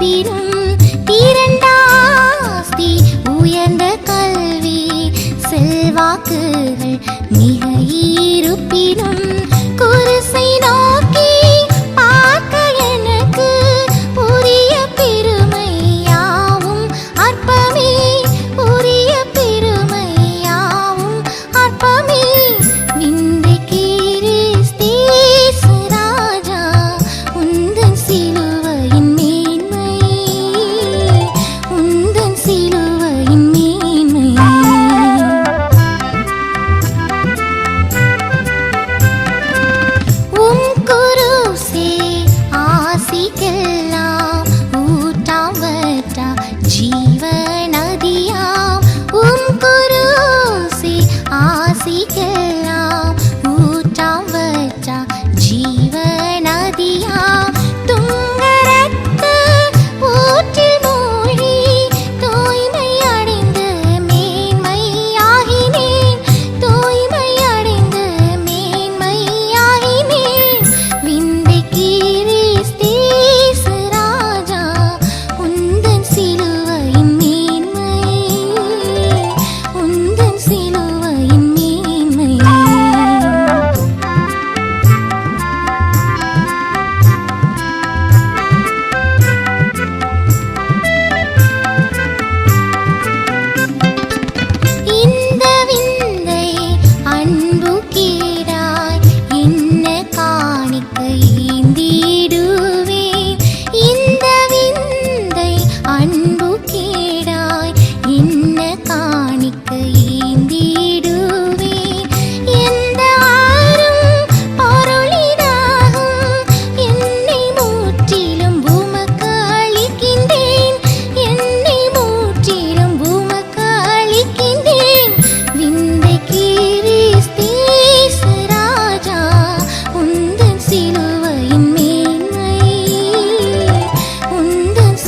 பிறம் தீரண்டாஸ்தி உயர்ந்த கல்வி. செல்வாக்குகள் மிக இருப்பினும் குருசை 你问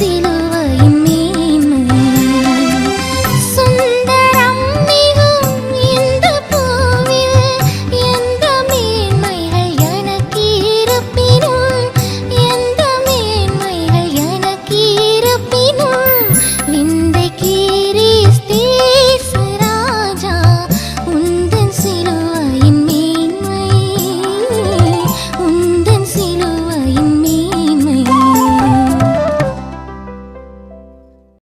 Si